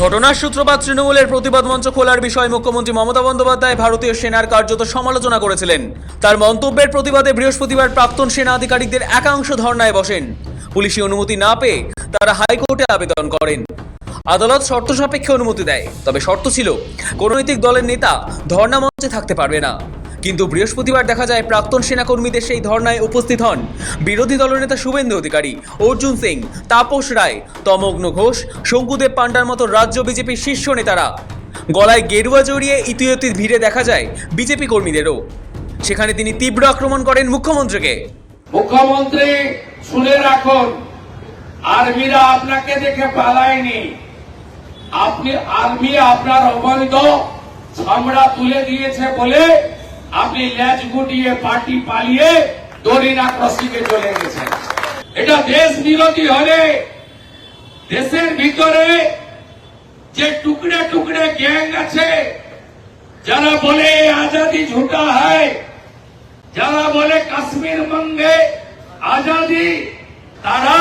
ঘটনার সূত্রপাত তৃণমূলের প্রতিবাদ মঞ্চ খোলার বিষয়ে মুখ্যমন্ত্রী মমতা বন্দ্যোপাধ্যায় ভারতীয় সেনার কার্যত সমালোচনা করেছিলেন। তার মন্তব্যের প্রতিবাদে বৃহস্পতিবার প্রাক্তন সেনা আধিকারিকদের একাংশ ধর্নায় বসেন। পুলিশি অনুমতি না পেয়ে তারা হাইকোর্টে আবেদন করেন। আদালত শর্ত সাপেক্ষে অনুমতি দেয়, তবে শর্ত ছিল, কোন নৈতিক দলের নেতা ধর্ণা মঞ্চে থাকতে পারবে না। কিন্তু বৃহস্পতিবার দেখা যায় প্রাক্তন সেনাকর্মীদের সেই ধর্নায় উপস্থিত হন। বিরোধী দলনেতা শুভেন্দু অধিকারী, অর্জুন সিং, তাপস রায়, তমগ্ন ঘোষ, শঙ্কুদেব পান্ডার মতো রাজ্য বিজেপির শীর্ষ নেতারা। গলায় গেরুয়া জড়িয়ে ইতিহাতির ভিড়ে দেখা যায় বিজেপি কর্মীদেরও। সেখানে তিনি তীব্র আক্রমণ করেন মুখ্যমন্ত্রীকে। মুখ্যমন্ত্রী, শুনে রাখুন, আর্মিরা আপনাকে দেখে পালায়নি। আপনি, আর্মি আপনার অবৈধ চামড়া তুলে দিয়েছে বলে আপনি ল্যাজ গুটিয়ে পার্টি পালিয়ে দরিনা ক্রসিংয়ে চলে গেছেন। এটা দেশ বিরোধী হলে দেশের ভিতরে যে টুকরে টুকরে গ্যাং আছে, যারা বলে আজাদি ঝুটা হয়, যারা বলে কাশ্মীর বঙ্গে আজাদি, তারা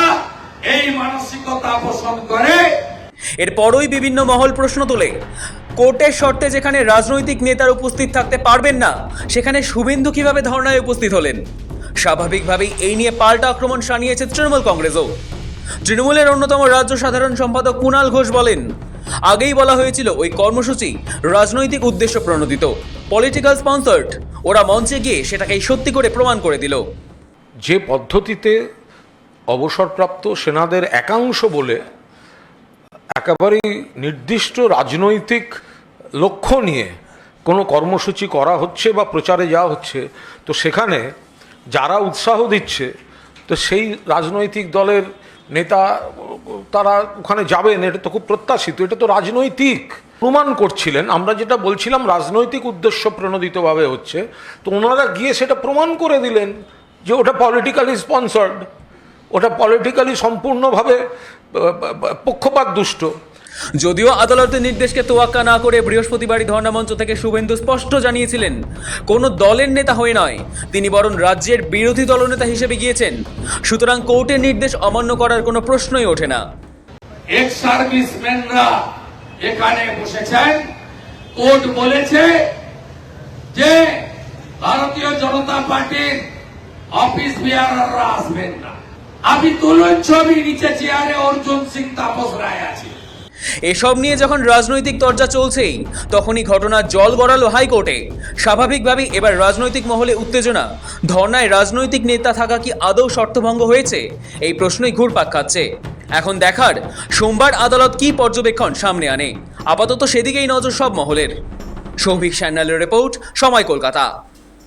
এই মানসিকতা পোষণ করে। এরপরই বিভিন্ন মহল প্রশ্ন তোলে। কোর্টের শর্তে যেখানে রাজনৈতিক নেতার উপস্থিত থাকতে পারবেন না, সেখানে শুভেন্দু কীভাবে ধর্নায় উপস্থিত হলেন? স্বাভাবিকভাবেই এই নিয়ে পাল্টা আক্রমণ সানিয়েছে তৃণমূল কংগ্রেসও। তৃণমূলের অন্যতম রাজ্য সাধারণ সম্পাদক কুণাল ঘোষ বলেন, আগেই বলা হয়েছিল ওই কর্মসূচি রাজনৈতিক উদ্দেশ্য প্রণোদিত। পলিটিক্যাল স্পন্সার্ড ওরা মঞ্চে গিয়ে সেটাকেই সত্যি করে প্রমাণ করে দিল। যে পদ্ধতিতে অবসরপ্রাপ্ত সেনাদের একাংশ বলে একেবারেই নির্দিষ্ট রাজনৈতিক লক্ষ্য নিয়ে কোনো কর্মসূচি করা হচ্ছে বা প্রচারে যাওয়া হচ্ছে, তো সেখানে যারা উৎসাহ দিচ্ছে, তো সেই রাজনৈতিক দলের নেতা, তারা ওখানে যাবেন, এটা তো খুব প্রত্যাশিত, এটা তো রাজনৈতিক প্রমাণ করছিলেন। আমরা যেটা বলছিলাম, রাজনৈতিক উদ্দেশ্য প্রণোদিতভাবে হচ্ছে, তো ওনারা গিয়ে সেটা প্রমাণ করে দিলেন যে ওটা পলিটিক্যালি স্পন্সার্ড ওটা পলিটিক্যালি সম্পূর্ণভাবে পক্ষপাত দুষ্ট যদিও আদালতের নির্দেশকে তোয়াক্কা না করে বৃহস্পতিবারই ধর্ণামঞ্চ থেকে শুভেন্দু স্পষ্ট জানিয়েছিলেন, কোনো দলের নেতা হয়ে নয়। তিনি বরং রাজ্যের বিরোধী দলনেতা হিসেবে গিয়েছেন। সুতরাং কোর্টের নির্দেশ অমান্য করার কোনো প্রশ্নই ওঠে না। এক্স সার্ভিসম্যানরা এখানে বসেছেন। কোর্ট বলেছে যে ভারতীয় জনতা পার্টির অফিস বিহাররা আসবেন না। আপনি তুলুন ছবি নিচে চেয়ারে অর্জুন সিং তাপস রায় আছে। এসব নিয়ে যখন রাজনৈতিক তরজা চলছেই, তখনই ঘটনা জল গড়ালো হাইকোর্টে। স্বাভাবিকভাবেই এবার রাজনৈতিক মহলে উত্তেজনা। ধর্নায় রাজনৈতিক নেতা থাকা কি আদৌ শর্তভঙ্গ হয়েছে? এই প্রশ্নই ঘুরপাক খাচ্ছে। এখন দেখার, সোমবার আদালত কি পর্যবেক্ষণ সামনে আনে? আপাতত সেদিকেই নজর সব মহলের। সৌভিক সান্যালের রিপোর্ট, সময় কলকাতা।